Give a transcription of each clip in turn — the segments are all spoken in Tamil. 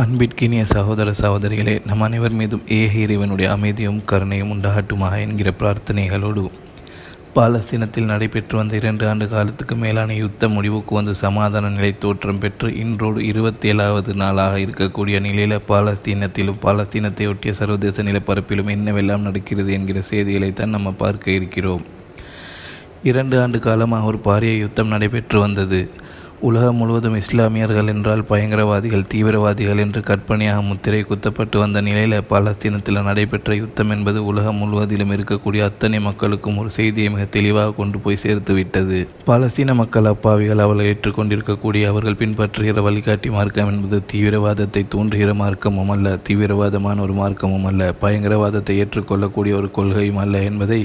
அன்பிற்கினிய சகோதர சகோதரிகளே நம் அனைவர் மீதும் ஏக இறைவனுடைய அமைதியும் கருணையும் உண்டாகட்டுமா என்கிற பிரார்த்தனைகளோடு பாலஸ்தீனத்தில் நடைபெற்று வந்த இரண்டு ஆண்டு காலத்துக்கு மேலான யுத்த முடிவுக்கு வந்து சமாதான நிலை தோற்றம் பெற்று இன்றோடு இருபத்தி ஏழாவது நாளாக இருக்கக்கூடிய நிலையில் பாலஸ்தீனத்திலும் பாலஸ்தீனத்தை ஒட்டிய சர்வதேச நிலப்பரப்பிலும் என்னவெல்லாம் நடக்கிறது என்கிற செய்திகளை தான் நம்ம பார்க்க இருக்கிறோம். இரண்டு ஆண்டு காலமாக ஒரு பாரிய யுத்தம் நடைபெற்று வந்தது. உலகம் முழுவதும் இஸ்லாமியர்கள் என்றால் பயங்கரவாதிகள் தீவிரவாதிகள் என்று கற்பனையாக முத்திரை குத்தப்பட்டு வந்த நிலையில் பாலஸ்தீனத்தில் நடைபெற்ற யுத்தம் என்பது உலகம் முழுவதிலும் இருக்கக்கூடிய அத்தனை மக்களுக்கும் ஒரு செய்தியை மிக தெளிவாக கொண்டு போய் சேர்த்து விட்டது. பாலஸ்தீன மக்கள் அப்பாவிகள் அவளை ஏற்றுக்கொண்டிருக்கக்கூடிய அவர்கள் பின்பற்றுகிற வழிகாட்டி மார்க்கம் என்பது தீவிரவாதத்தை தூண்டுகிற மார்க்கமும் அல்ல தீவிரவாதமான ஒரு மார்க்கமும் அல்ல பயங்கரவாதத்தை ஏற்றுக்கொள்ளக்கூடிய ஒரு கொள்கையும் அல்ல என்பதை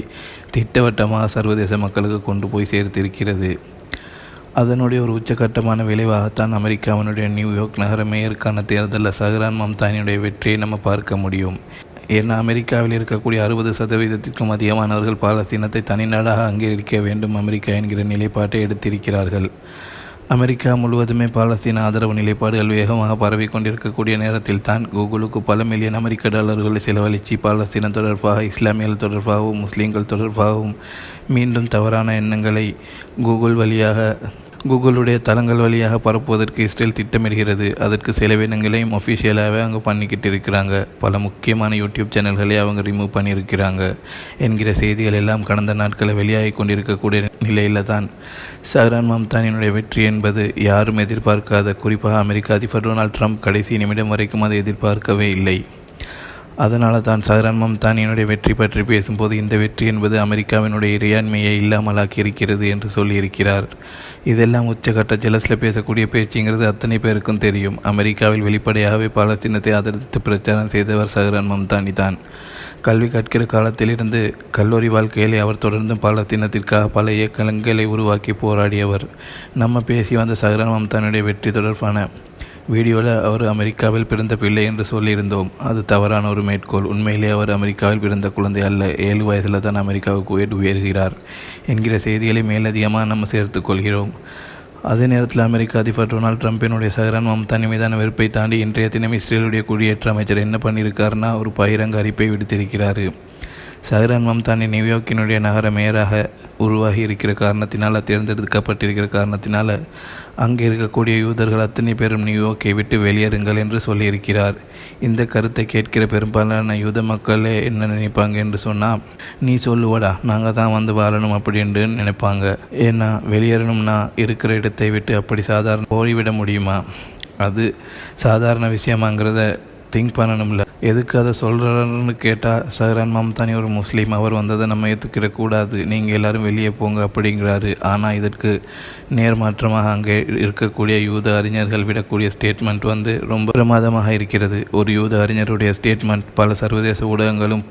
திட்டவட்டமாக சர்வதேச மக்களுக்கு கொண்டு போய் சேர்த்திருக்கிறது. அதனுடைய ஒரு உச்சகட்டமான விளைவாகத்தான் அமெரிக்காவினுடைய நியூயார்க் நகர மேயருக்கான தேர்தலில் சஹ்ரான் மம்தானியுடைய வெற்றியை நம்ம பார்க்க முடியும். ஏன்னா அமெரிக்காவில் இருக்கக்கூடிய அறுபது சதவீதத்திற்கும் அதிகமானவர்கள் பாலஸ்தீனத்தை தனிநாடாக அங்கீகரிக்க வேண்டும் அமெரிக்கா என்கிற நிலைப்பாட்டை எடுத்திருக்கிறார்கள். அமெரிக்கா முழுவதுமே பாலஸ்தீன ஆதரவு நிலைப்பாடுகள் வேகமாக பரவி கொண்டிருக்கக்கூடிய நேரத்தில் தான் கூகுளுக்கு பல மில்லியன் அமெரிக்க டாலர்களை செலவழித்து பாலஸ்தீனம் தொடர்பாக இஸ்லாமியர்கள் தொடர்பாகவும் முஸ்லீம்கள் தொடர்பாகவும் மீண்டும் தவறான எண்ணங்களை கூகுள் வழியாக கூகுளுடைய தளங்கள் வழியாக பரப்புவதற்கு இஸ்ரேல் திட்டமிடுகிறது. அதற்கு செலவினங்களையும் அஃபிஷியலாகவே அவங்க பண்ணிக்கிட்டு இருக்கிறாங்க. பல முக்கியமான யூடியூப் சேனல்களை அவங்க ரிமூவ் பண்ணியிருக்கிறாங்க. என்கிற செய்திகள் எல்லாம் கடந்த நாட்களில் வெளியாகி கொண்டிருக்கக்கூடிய நிலையில் தான். சஹ்ரான் மம்தானினுடைய வெற்றி என்பது யாரும் எதிர்பார்க்காத குறிப்பாக அமெரிக்க அதிபர் டொனால்ட் ட்ரம்ப் கடைசி நிமிடம் வரைக்கும் அதை எதிர்பார்க்கவே இல்லை. அதனால தான் சகரன்மம் தான் என்னுடைய வெற்றி பற்றி பேசும்போது இந்த வெற்றி என்பது அமெரிக்காவினுடைய இறையாண்மையை இல்லாமலாக்கி இருக்கிறது என்று சொல்லியிருக்கிறார். இதெல்லாம் உச்சகட்ட ஜெலஸில் பேசக்கூடிய பேச்சுங்கிறது அத்தனை பேருக்கும் தெரியும். அமெரிக்காவில் வெளிப்படையாகவே பாலஸ்தீனத்தை ஆதரித்து பிரச்சாரம் செய்தவர் சகரன்மம் மம்தானி தான் கல்வி கற்கிற காலத்திலிருந்து கல்லூரி வாழ்க்கையிலே அவர் தொடர்ந்து பாலஸ்தீனத்திற்காக பல இயக்கங்களை உருவாக்கி போராடியவர். நம்ம பேசி வந்த சகரன்மம் மம்தானுடைய வெற்றி தொடர்பான வீடியோவில் அவர் அமெரிக்காவில் பிறந்த பிள்ளை என்று சொல்லியிருந்தோம். அது தவறான ஒரு மேற்கோள். உண்மையிலே அவர் அமெரிக்காவில் பிறந்த குழந்தை அல்ல. ஏழு வயதில் தான் அமெரிக்காவுக்கு உயர்கிறார் என்கிற செய்திகளை மேலதிகமாக நம்ம சேர்த்து கொள்கிறோம். அதே நேரத்தில் அமெரிக்க அதிபர் டொனால்ட் ட்ரம்பினுடைய சகரன் மம்தானி மீதான வெறுப்பை தாண்டி இன்றைய தினம் இஸ்ரேலுடைய குடியேற்ற அமைச்சர் என்ன பண்ணியிருக்காருன்னா ஒரு பகிரங்க அறிப்பை விடுத்திருக்கிறார். சஹ்ரான் மம்தானி நியூயார்க்கினுடைய நகர மேயராக உருவாகி இருக்கிற காரணத்தினால் தேர்ந்தெடுக்கப்பட்டிருக்கிற காரணத்தினால் அங்கே இருக்கக்கூடிய யூதர்கள் அத்தனை பேரும் நியூயார்க்கை விட்டு வெளியேறுங்கள் என்று சொல்லியிருக்கிறார். இந்த கருத்தை கேட்கிற பெரும்பாலான யூத மக்களே என்ன நினைப்பாங்க என்று சொன்னால் நீ சொல்லுவடா நாங்கள் தான் வந்து வாழணும் அப்படின்ட்டு நினைப்பாங்க. ஏன்னா வெளியேறணும்னா இருக்கிற இடத்தை விட்டு அப்படி சாதாரண போய்விட முடியுமா? அது சாதாரண விஷயமாங்கிறத திங்க் பண்ணணும்ல. எதுக்கு அதை சொல்கிறாருன்னு கேட்டால் சஹரான் மம்தானி ஒரு முஸ்லீம் அவர் வந்ததை நம்ம ஏற்றுக்கிற கூடாது. நீங்கள் எல்லோரும் வெளியே போங்க அப்படிங்கிறாரு. ஆனால் இதற்கு நேர்மாற்றமாக அங்கே இருக்கக்கூடிய யூத அறிஞர்கள் விடக்கூடிய ஸ்டேட்மெண்ட் வந்து ரொம்ப பிரமாதமாக இருக்கிறது. ஒரு யூத அறிஞருடைய ஸ்டேட்மெண்ட் பல சர்வதேச ஊடகங்களும்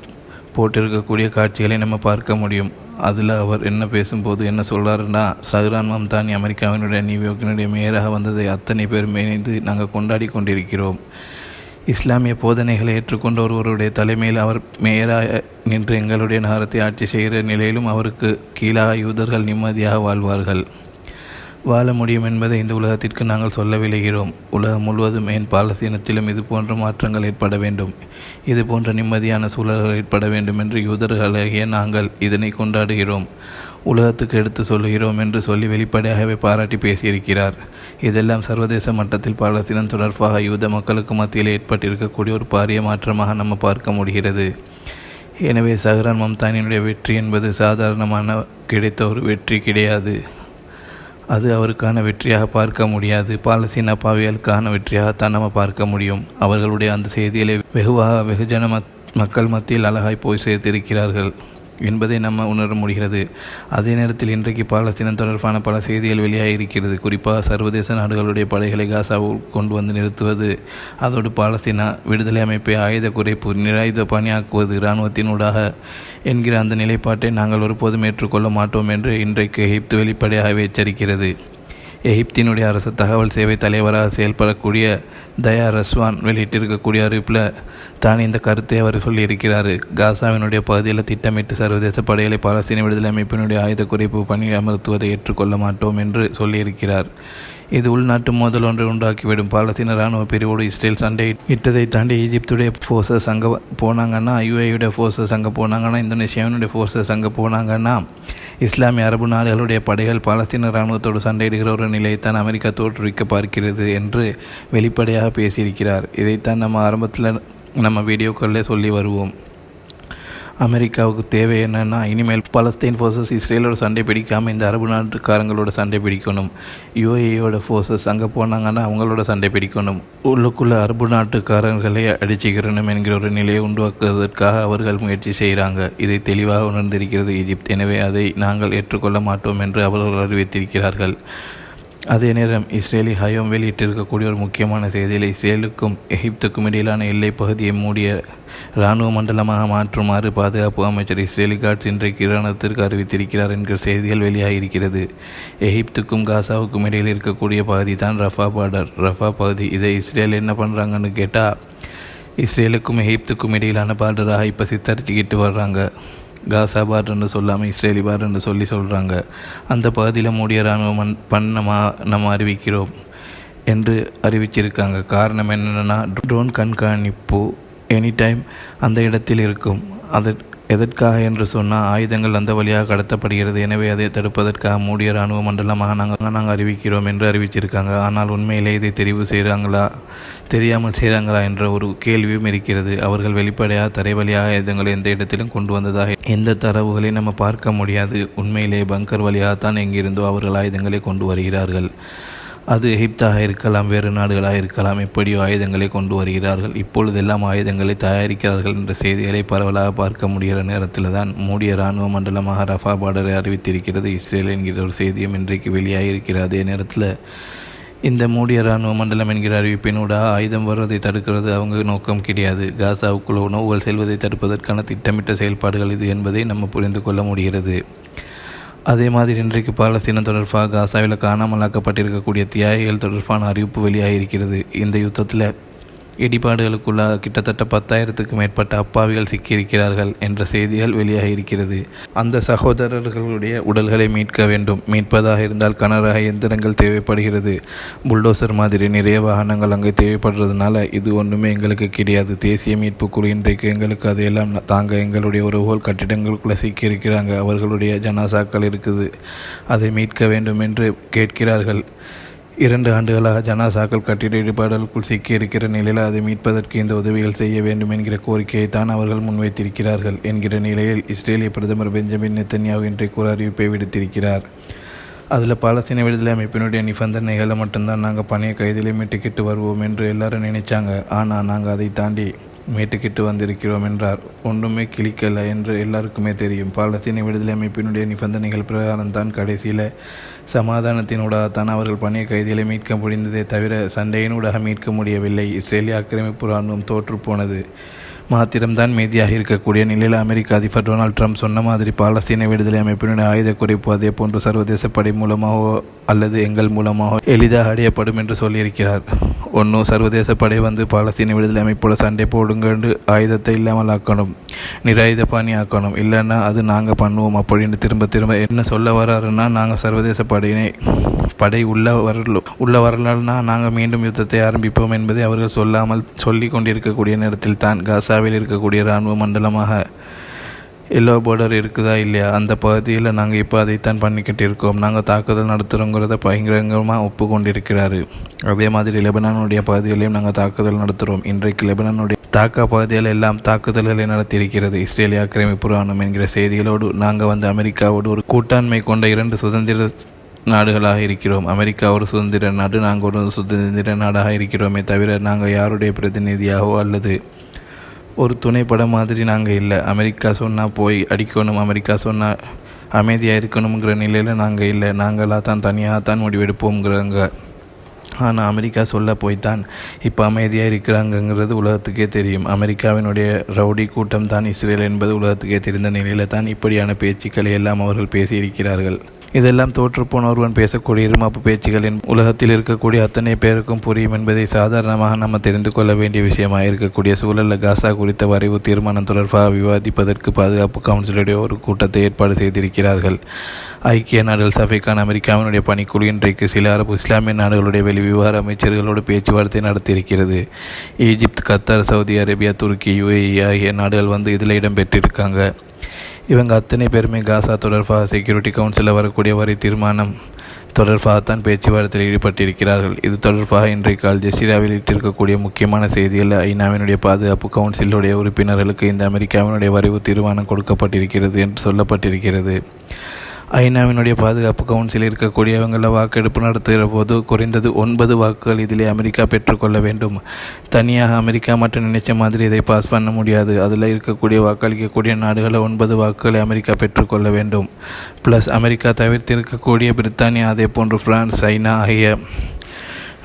போட்டிருக்கக்கூடிய காட்சிகளை நம்ம பார்க்க முடியும். அதில் அவர் என்ன பேசும்போது என்ன சொல்கிறாருன்னா சஹ்ரான் மம்தானி அமெரிக்காவினுடைய நியூயார்க்கினுடைய மேயராக வந்ததை அத்தனை பேரும் இணைந்து நாங்கள் கொண்டாடி கொண்டிருக்கிறோம். இஸ்லாமிய போதனைகளை ஏற்றுக்கொண்ட ஒருவருடைய தலைமையில் அவர் மேயராக நின்று எங்களுடைய நகரத்தை ஆட்சி செய்கிற நிலையிலும் அவருக்கு கீழாக யூதர்கள் நிம்மதியாக வாழ்வார்கள். வாழ முடியும் என்பதை இந்த உலகத்திற்கு நாங்கள் சொல்ல விளைகிறோம் உலகம் முழுவதும் ஏன் பாலஸ்தீனத்திலும் இது போன்ற மாற்றங்கள் ஏற்பட வேண்டும்? இது போன்ற நிம்மதியான சூழல்கள் ஏற்பட வேண்டும் என்று யூதர்களாகிய நாங்கள் இதனை கொண்டாடுகிறோம். உலகத்துக்கு எடுத்து சொல்லுகிறோம் என்று சொல்லி வெளிப்படையாகவே பாராட்டி பேசியிருக்கிறார். இதெல்லாம் சர்வதேச மட்டத்தில் பாலஸ்தீனம் தொடர்பாக யூத மக்களுக்கு மத்தியில் ஏற்பட்டிருக்கக்கூடிய ஒரு பாரிய மாற்றமாக நம்ம பார்க்க முடிகிறது. எனவே சஹ்ரான் மம்தானினுடைய வெற்றி என்பது சாதாரணமான கிடைத்த ஒரு வெற்றி கிடையாது. அது அவருக்கான வெற்றியாக பார்க்க முடியாது. பாலஸ்தீன பாவியலுக்கான வெற்றியாகத்தான் நம்ம பார்க்க முடியும். அவர்களுடைய அந்த செய்திகளை வெகுவாக வெகுஜன மக்கள் மத்தியில் அழகாய் போய் சேர்த்திருக்கிறார்கள். என்பதை நம்ம உணர முடிகிறது. அதே நேரத்தில் இன்றைக்கு பாலஸ்தீனம் தொடர்பான பல செய்திகள் வெளியாக இருக்கிறது குறிப்பாக சர்வதேச நாடுகளுடைய படைகளை காசாவில் கொண்டு வந்து நிறுத்துவது அதோடு பாலஸ்தீனா விடுதலை அமைப்பை ஆயுத குறைப்பு நிராயுத பணியாக்குவது இராணுவத்தினூடாக என்கிற அந்த நிலைப்பாட்டை நாங்கள் ஒருபோதும் ஏற்றுக்கொள்ள மாட்டோம் என்று இன்றைக்கு எகிப்து வெளிப்படையாகவே எச்சரிக்கிறது. எகிப்தினுடைய அரசு தகவல் சேவை தலைவராக செயல்படக்கூடிய தயா ரஸ்வான் வெளியிட்டிருக்கக்கூடிய அறிவிப்பில் தான் இந்த கருத்தை அவர் சொல்லியிருக்கிறார். காசாவினுடைய பகுதியில் திட்டமிட்டு சர்வதேச படைகளை பாலஸ்தீன விடுதலை அமைப்பினுடைய ஆயுத குறைப்பு பணி அமர்த்துவதை ஏற்றுக்கொள்ள மாட்டோம் என்று சொல்லியிருக்கிறார். இது உள்நாட்டு மோதல் ஒன்றை உண்டாக்கிவிடும் பாலஸ்தீன ராணுவ பிரிவோடு இஸ்ரேல் சண்டை இட்டதை தாண்டி ஈஜிப்துடைய ஃபோர்ஸஸ் அங்கே போனாங்கன்னா யுஏயுடைய ஃபோர்ஸஸ் அங்கே போனாங்கன்னா இந்தோனேஷியாவினுடைய ஃபோர்ஸஸ் அங்கே போனாங்கன்னா இஸ்லாமிய அரபு நாடுகளுடைய படைகள் பாலஸ்தீன இராணுவத்தோடு சண்டையிடுகிற ஒரு நிலையைத்தான் அமெரிக்கா தோற்றுவிக்க பார்க்கிறது என்று வெளிப்படையாக பேசியிருக்கிறார். இதைத்தான் நம்ம ஆரம்பத்தில் நம்ம வீடியோக்களில் சொல்லி வருவோம். அமெரிக்காவுக்கு தேவை என்னென்னா இனிமேல் பலஸ்தீன் ஃபோர்ஸஸ் இஸ்ரேலோட சண்டை பிடிக்காமல் இந்த அரபு நாட்டுக்காரங்களோட சண்டை பிடிக்கணும். யூஏயோட ஃபோர்ஸஸ் அங்கே போனாங்கன்னா அவங்களோட சண்டை பிடிக்கணும். உள்ளுக்குள்ளே அரபு நாட்டுக்காரர்களை அடிச்சுக்கிறணும் என்கிற ஒரு நிலையை உண்டாக்குவதற்காக அவர்கள் முயற்சி செய்கிறாங்க இதை தெளிவாக உணர்ந்திருக்கிறது ஈஜிப்த். எனவே அதை நாங்கள் ஏற்றுக்கொள்ள மாட்டோம் என்று அவர்கள் அறிவித்திருக்கிறார்கள். அதே நேரம் இஸ்ரேலி ஹயோம் வெளியிட்டிருக்கக்கூடிய ஒரு முக்கியமான செய்தியில் இஸ்ரேலுக்கும் எகிப்துக்கும் இடையிலான எல்லை பகுதியை மூடிய இராணுவ மண்டலமாக மாற்றுமாறு பாதுகாப்பு அமைச்சர் இஸ்ரேலி காட்ஸ் இன்றைக்கு இராணுவத்திற்கு அறிவித்திருக்கிறார் என்கிற செய்திகள் வெளியாகியிருக்கிறது. எகிப்துக்கும் காசாவுக்கும் இடையில் இருக்கக்கூடிய பகுதி தான் ரஃபா பார்டர் ரஃபா பகுதி இதை இஸ்ரேல் என்ன பண்ணுறாங்கன்னு கேட்டால் இஸ்ரேலுக்கும் எகிப்துக்கும் இடையிலான பார்டராக இப்போ சித்தரிச்சுக்கிட்டு வர்றாங்க. காசா பார்டர்னு சொல்லாமல் இஸ்ரேலி பார்டர்னு சொல்லி சொல்கிறாங்க அந்த பகுதியில் மூடிய இராணுவம் பண்ணமா நம்ம அறிவிக்கிறோம் என்று அறிவிச்சிருக்காங்க. காரணம் என்னென்னா ட்ரோன் கண்காணிப்பு எனி டைம் அந்த இடத்தில் இருக்கும். அது எதற்காக என்று சொன்னால் ஆயுதங்கள் அந்த வழியாக கடத்தப்படுகிறது. எனவே அதை தடுப்பதற்காக மூடிய இராணுவ மண்டலமாக நாங்கள் நாங்கள் அறிவிக்கிறோம் என்று அறிவிச்சிருக்காங்க. ஆனால் உண்மையிலே இதை தெரிவு செய்கிறாங்களா தெரியாமல் செய்கிறாங்களா என்ற ஒரு கேள்வியும் இருக்கிறது. அவர்கள் வெளிப்படையாக தரை வழியாக ஆயுதங்களை எந்த இடத்திலும் கொண்டு வந்ததாக எந்த தரவுகளையும் நம்ம பார்க்க முடியாது. உண்மையிலே பங்கர் வழியாகத்தான் எங்கிருந்தோ அவர்கள் ஆயுதங்களை கொண்டு வருகிறார்கள். அது எகிப்தாக இருக்கலாம் வேறு நாடுகளாக இருக்கலாம் எப்படியோ ஆயுதங்களை கொண்டு வருகிறார்கள். இப்பொழுதெல்லாம் ஆயுதங்களை தயாரிக்கிறார்கள் என்ற செய்திகளை பரவலாக பார்க்க முடிகிற நேரத்தில் தான் மூடிய இராணுவ மண்டலமாக ரஃபா பார்டரை அறிவித்திருக்கிறது. இஸ்ரேல் என்கிற ஒரு செய்தியும் இன்றைக்கு வெளியாகியிருக்கிறது. அதே நேரத்தில் இந்த மூடிய இராணுவ மண்டலம் என்கிற அறிவிப்பினூடாக ஆயுதம் வருவதை தடுக்கிறது அவங்க நோக்கம் கிடையாது. காசாவுக்குள்ள உணவுகள் செல்வதை தடுப்பதற்கான திட்டமிட்ட செயல்பாடுகள் இது என்பதை நம்ம புரிந்து கொள்ள முடிகிறது. அதே மாதிரி இன்றைக்கு பாலஸ்தீனம் தொடர்பாக காசாவில் காணாமலாக்கப்பட்டிருக்கக்கூடிய தியாகிகள் தொடர்பான அறிவிப்பு வெளியாகியிருக்கிறது. இந்த யுத்தத்தில் இடிபாடுகளுக்குள்ளாக கிட்டத்தட்ட பத்தாயிரத்துக்கும் மேற்பட்ட அப்பாவிகள் சிக்கியிருக்கிறார்கள் என்ற செய்திகள் வெளியாக இருக்கிறது அந்த சகோதரர்களுடைய உடல்களை மீட்க வேண்டும். மீட்பதாக இருந்தால் கனரக எந்திரங்கள் தேவைப்படுகிறது. புல்டோசர் மாதிரி நிறைய வாகனங்கள் அங்கே தேவைப்படுறதுனால இது ஒன்றுமே எங்களுக்கு கிடையாது. தேசிய மீட்பு குழு இன்றைக்கு எங்களுக்கு அதையெல்லாம் தாங்க எங்களுடைய உறவுகள் கட்டிடங்களுக்குள்ளே சிக்கியிருக்கிறாங்க. அவர்களுடைய ஜனாசாக்கள் இருக்குது. அதை மீட்க வேண்டும் என்று கேட்கிறார்கள். இரண்டு ஆண்டுகளாக ஜனாசாக்கள் கட்டிட இடிபாடலுக்குள் சிக்கியிருக்கிற நிலையில் அதை மீட்பதற்கு இந்த உதவிகள் செய்ய வேண்டும் என்கிற கோரிக்கையை தான் அவர்கள் முன்வைத்திருக்கிறார்கள் என்கிற நிலையில் இஸ்ரேலிய பிரதமர் பெஞ்சமின் நெத்தன்யாவு இன்றைக்கு ஒரு அறிவிப்பை விடுத்திருக்கிறார். அதில் பாலஸ்தீன விடுதலை அமைப்பினுடைய நிபந்தனைகளை மட்டும்தான் நாங்கள் பணைய கைதிலே மீட்டுக்கிட்டு வருவோம் என்று எல்லாரும் நினைச்சாங்க. ஆனால் நாங்கள் அதை தாண்டி மீட்டுக்கிட்டு வந்திருக்கிறோம் என்றார். ஒன்றுமே கிளிக்கல என்று எல்லாருக்குமே தெரியும். பாலஸ்தீன விடுதலை அமைப்பினுடைய நிபந்தனைகள் பிரகாரம் தான் கடைசியில் சமாதானத்தினூடாகத்தான் அவர்கள் பணிய கைதிகளை மீட்க முடிந்ததே தவிர சண்டையினூடாக மீட்க முடியவில்லை. இஸ்ரேலிய ஆக்கிரமிப்பு இராணுவம் தோற்றுப்போனது மாத்திரம்தான் மீதியாக இருக்கக்கூடிய நிலையில் அமெரிக்க அதிபர் டொனால்ட் ட்ரம்ப் சொன்ன மாதிரி பாலஸ்தீன விடுதலை அமைப்பினுடைய ஆயுத குறைப்பு அதே போன்று சர்வதேச படை மூலமாகவோ அல்லது எங்கள் மூலமாகவோ எளிதாக அடையப்படும் என்று சொல்லியிருக்கிறார். ஒன்றும் சர்வதேச படை வந்து பாலஸ்தீன விடுதலை அமைப்போட சண்டை போடுங்கன்று ஆயுதத்தை இல்லாமல் ஆக்கணும் நிராயுத பாணி ஆக்கணும். இல்லைன்னா அது நாங்கள் பண்ணுவோம் அப்படின்னு திரும்ப திரும்ப என்ன சொல்ல வராருன்னா நாங்கள் சர்வதேச படையினை படை உள்ள வரல உள்ள வரலன்னா நாங்கள் மீண்டும் யுத்தத்தை ஆரம்பிப்போம் என்பதை அவர்கள் சொல்லாமல் சொல்லி கொண்டிருக்கக்கூடிய நேரத்தில் தான் காசாவில் இருக்கக்கூடிய இராணுவ மண்டலமாக எல்லோ பார்டர் இருக்குதா இல்லையா? அந்த பகுதியில் நாங்கள் இப்போ அதைத்தான் பண்ணிக்கிட்டு இருக்கோம். நாங்கள் தாக்குதல் நடத்துகிறோங்கிறத பயங்கரமாக ஒப்புக்கொண்டிருக்கிறாரு. அதே மாதிரி லெபனானுடைய பகுதிகளையும் நாங்கள் தாக்குதல் நடத்துகிறோம் இன்றைக்கு லெபனானுடைய தாக்கா பகுதியில் எல்லாம் தாக்குதல்களை நடத்தியிருக்கிறது. இஸ்ரேலிய ஆக்கிரமிப்பு ராணுவம் என்கிற செய்திகளோடு நாங்கள் வந்து அமெரிக்காவோடு ஒரு கூட்டாண்மை கொண்ட இரண்டு சுதந்திர நாடுகளாக இருக்கிறோம். அமெரிக்கா ஒரு சுதந்திர நாடு நாங்கள் ஒரு சுதந்திர நாடாக இருக்கிறோமே தவிர நாங்கள் யாருடைய பிரதிநிதியாகவோ அல்லது ஒரு துணைப்படம் மாதிரி நாங்கள் இல்லை. அமெரிக்கா சொன்னால் போய் அடிக்கணும் அமெரிக்கா சொன்னால் அமைதியாக இருக்கணுங்கிற நிலையில் நாங்கள் இல்லை. நாங்களாக தான் தனியாக தான் முடிவெடுப்போங்கிறாங்க ஆனால் அமெரிக்கா சொல்ல போய்த்தான் இப்போ அமைதியாக இருக்கிறாங்கங்கிறது உலகத்துக்கே தெரியும். அமெரிக்காவினுடைய ரவுடி கூட்டம் தான் இஸ்ரேல் என்பது உலகத்துக்கே தெரிந்த நிலையில் தான் இப்படியான பேச்சுக்களை எல்லாம் அவர்கள் பேசியிருக்கிறார்கள். இதெல்லாம் தோற்றுப்போன ஒருவன் பேசக்கூடிய இருமாப்பு பேச்சுகளின் உலகத்தில் இருக்கக்கூடிய அத்தனை பேருக்கும் புரியும் என்பதை சாதாரணமாக நம்ம தெரிந்து கொள்ள வேண்டிய விஷயமாக இருக்கக்கூடிய சூழலில் காசா குறித்த வரைவு தீர்மானம் தொடர்பாக விவாதிப்பதற்கு பாதுகாப்பு கவுன்சிலுடைய ஒரு கூட்டத்தை ஏற்பாடு செய்திருக்கிறார்கள். ஐக்கிய நாடுகள் சபைக்கான அமெரிக்காவினுடைய பணிக்குழு இன்றைக்கு சில அரபு இஸ்லாமிய நாடுகளுடைய வெளிவிவகார அமைச்சர்களோடு பேச்சுவார்த்தை நடத்தியிருக்கிறது. ஈஜிப்த் கத்தார் சவுதி அரேபியா துருக்கி யுஏஇ ஆகிய நாடுகள் வந்து இதில் இடம்பெற்றிருக்காங்க. இவங்க அத்தனை பேருமே காசா தொடர்பாக செக்யூரிட்டி கவுன்சிலில் வரக்கூடிய வரி தீர்மானம் தொடர்பாகத்தான் பேச்சுவார்த்தையில் ஈடுபட்டிருக்கிறார்கள். இது தொடர்பாக இன்றைக்கு அல் ஜசீராவில் இட்டிருக்கக்கூடிய முக்கியமான செய்தியில் ஐநாவினுடைய பாதுகாப்பு கவுன்சிலுடைய உறுப்பினர்களுக்கு இந்த அமெரிக்காவினுடைய வரைவு தீர்மானம் கொடுக்கப்பட்டிருக்கிறது என்று சொல்லப்பட்டிருக்கிறது. ஐநாவினுடைய பாதுகாப்பு கவுன்சில் இருக்கக்கூடியவங்களில் வாக்கெடுப்பு நடத்துகிற போது குறைந்தது ஒன்பது வாக்குகள் இதிலே அமெரிக்கா பெற்றுக்கொள்ள வேண்டும். தனியாக அமெரிக்கா மட்டும் நினைச்ச மாதிரி இதை பாஸ் பண்ண முடியாது. அதில் இருக்கக்கூடிய வாக்களிக்கக்கூடிய நாடுகளில் ஒன்பது வாக்குகளை அமெரிக்கா பெற்றுக்கொள்ள வேண்டும். ப்ளஸ் அமெரிக்கா தவிர்த்து இருக்கக்கூடிய பிரித்தானியா அதே போன்று பிரான்ஸ் சைனா ஆகிய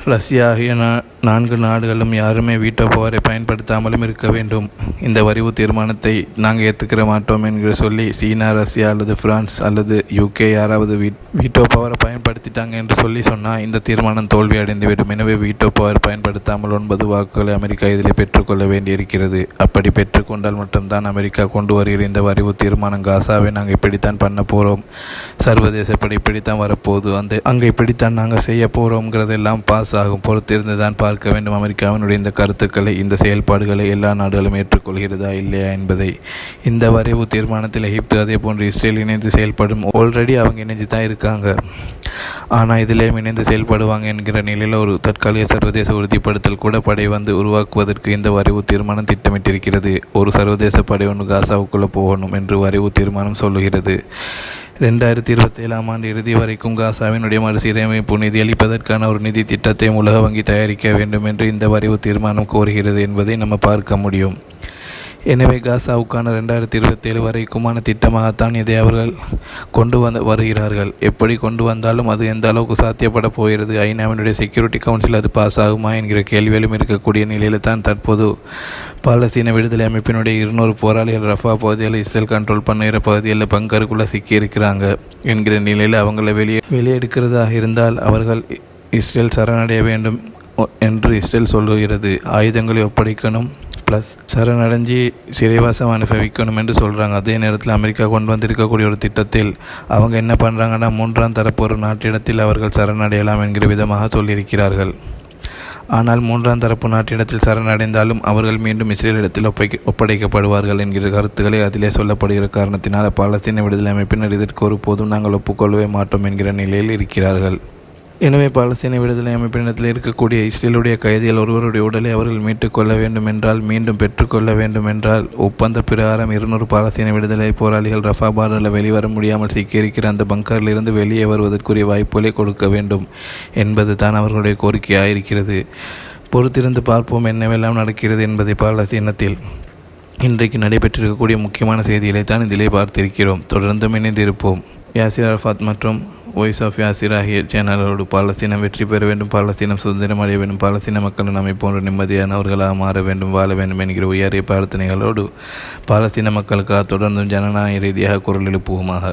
ரஷ்யா ஆகிய நா நான்கு நாடுகளும் யாருமே வீட்டோ பவரை பயன்படுத்தாமலும் இருக்க வேண்டும். இந்த வரிவு தீர்மானத்தை நாங்கள் ஏற்றுக்கிற மாட்டோம் என்று சொல்லி சீனா ரஷ்யா அல்லது பிரான்ஸ் அல்லது யூகே யாராவது வீட்டோ பவரை பயன்படுத்திட்டாங்க என்று சொல்லி சொன்னால் இந்த தீர்மானம் தோல்வி அடைந்துவிடும் எனவே வீட்டோ பவர் பயன்படுத்தாமல் ஒன்பது வாக்குகளை அமெரிக்கா இதில் பெற்றுக்கொள்ள வேண்டியிருக்கிறது. அப்படி பெற்றுக்கொண்டால் மட்டும்தான் அமெரிக்கா கொண்டு வருகிற இந்த வரிவு தீர்மானம் காசாவை நாங்கள் இப்படித்தான் பண்ண போகிறோம் சர்வதேசப்படி இப்படித்தான் வரப்போகுது. அந்த அங்கே இப்படித்தான் நாங்கள் செய்ய போகிறோங்கிறதெல்லாம் பாஸ் ஆகும். பொறுத்திருந்து தான் பார்க்க வேண்டும். அமெரிக்காவினுடைய இந்த கருத்துக்களை இந்த செயல்பாடுகளை எல்லா நாடுகளும் ஏற்றுக்கொள்கிறதா இல்லையா என்பதை. இந்த வரைவு தீர்மானத்தில் எகிப்து அதே போன்று இஸ்ரேல் இணைந்து செயல்படும். ஆல்ரெடி அவங்க இணைஞ்சு தான் இருக்காங்க. ஆனால் இதிலேயும் இணைந்து செயல்படுவாங்க என்கிற நிலையில் ஒரு தற்காலிக சர்வதேச உறுதிப்படுத்தல் கூட படை வந்து உருவாக்குவதற்கு இந்த வரைவு தீர்மானம் திட்டமிட்டிருக்கிறது. ஒரு சர்வதேச படை ஒன்று காசாவுக்குள்ளே போகணும் என்று வரைவு தீர்மானம் சொல்லுகிறது. ரெண்டாயிரத்தி இருபத்தி ஏழாம் ஆண்டு இறுதி வரைக்கும் காசாவினுடைய மறுசீரமைப்பு நிதி அளிப்பதற்கான ஒரு நிதி திட்டத்தை உலக வங்கி தயாரிக்க வேண்டும் என்று இந்த வரைவு தீர்மானம் கோருகிறது என்பதை நம்ம பார்க்க முடியும். எனவே காசாவுக்கான ரெண்டாயிரத்தி இருபத்தேழு வரைக்குமான திட்டமாகத்தான் இதை அவர்கள் கொண்டு வந்து வருகிறார்கள். எப்படி கொண்டு வந்தாலும் அது எந்த அளவுக்கு சாத்தியப்பட போகிறது? ஐநாவினுடைய செக்யூரிட்டி கவுன்சில் அது பாஸ் ஆகுமா என்கிற கேள்வியிலும் இருக்கக்கூடிய நிலையில் தான் தற்போது பாலஸ்தீன விடுதலை அமைப்பினுடைய இருநூறு போராளிகள் ரஃபா பகுதியில் இஸ்ரேல் கண்ட்ரோல் பண்ணுகிற பகுதியில் பங்கருக்குள்ளே சிக்கியிருக்கிறாங்க என்கிற நிலையில் அவங்கள வெளியே வெளியெடுக்கிறதாக இருந்தால் அவர்கள் இஸ்ரேல் சரணடைய வேண்டும் என்று இஸ்ரேல் சொல்லுகிறது. ஆயுதங்களை ஒப்படைக்கணும். ப்ளஸ் சரணடைஞ்சி சிறைவாசம் அனுபவிக்கணும் என்று சொல்கிறாங்க அதே நேரத்தில் அமெரிக்கா கொண்டு வந்திருக்கக்கூடிய ஒரு திட்டத்தில் அவங்க என்ன பண்ணுறாங்கன்னா மூன்றாம் தரப்பு ஒரு நாட்டிடத்தில் அவர்கள் சரணடையலாம் என்கிற விதமாக சொல்லியிருக்கிறார்கள். ஆனால் மூன்றாம் தரப்பு நாட்டிடத்தில் சரணடைந்தாலும் அவர்கள் மீண்டும் இஸ்ரேலிடத்தில் ஒப்பை ஒப்படைக்கப்படுவார்கள் என்கிற கருத்துக்களை அதிலே சொல்லப்படுகிற காரணத்தினால் பாலஸ்தீன விடுதலை அமைப்பினர் இதற்கு ஒருபோதும் நாங்கள் ஒப்புக்கொள்ளவே மாட்டோம் என்கிற நிலையில் இருக்கிறார்கள். எனவே பாலஸ்தீன விடுதலை அமைப்பினத்தில் இருக்கக்கூடிய இஸ்ரேலுடைய கைதிகள் ஒருவருடைய உடலை அவர்கள் மீட்டுக்கொள்ள வேண்டும் என்றால் மீண்டும் பெற்றுக்கொள்ள வேண்டும் என்றால் ஒப்பந்த பிரகாரம் இருநூறு பாலஸ்தீன விடுதலை போராளிகள் ரஃபா பார்டரில் வெளிவர முடியாமல் சிக்கியிருக்கிற அந்த பங்கரிலிருந்து வெளியே வருவதற்குரிய வாய்ப்புகளை கொடுக்க வேண்டும் என்பது தான் அவர்களுடைய கோரிக்கையாக இருக்கிறது. பொறுத்திருந்து பார்ப்போம் என்னவெல்லாம் நடக்கிறது என்பதை பாலஸ்தீனத்தில் இன்றைக்கு நடைபெற்றிருக்கக்கூடிய முக்கியமான செய்திகளை தான் இதிலே பார்த்திருக்கிறோம். தொடர்ந்தும் இணைந்திருப்போம். யாசிர் அரஃபாத் மற்றும் வாய்ஸ் ஆஃப் யாசிர் ஆகிய சேனலோடு பாலஸ்தீனம் வெற்றி பெற வேண்டும் பாலஸ்தீனம் சுதந்திரம் அடைய வேண்டும் பாலஸ்தீன மக்கள் நம்மை போன்ற நிம்மதியானவர்களாக மாற வேண்டும் வாழ வேண்டும் என்கிற உயரிய பிரார்த்தனைகளோடு பாலஸ்தீன மக்களுக்காக தொடர்ந்தும் ஜனநாயக ரீதியாக குரல் எழுப்புவோமாக.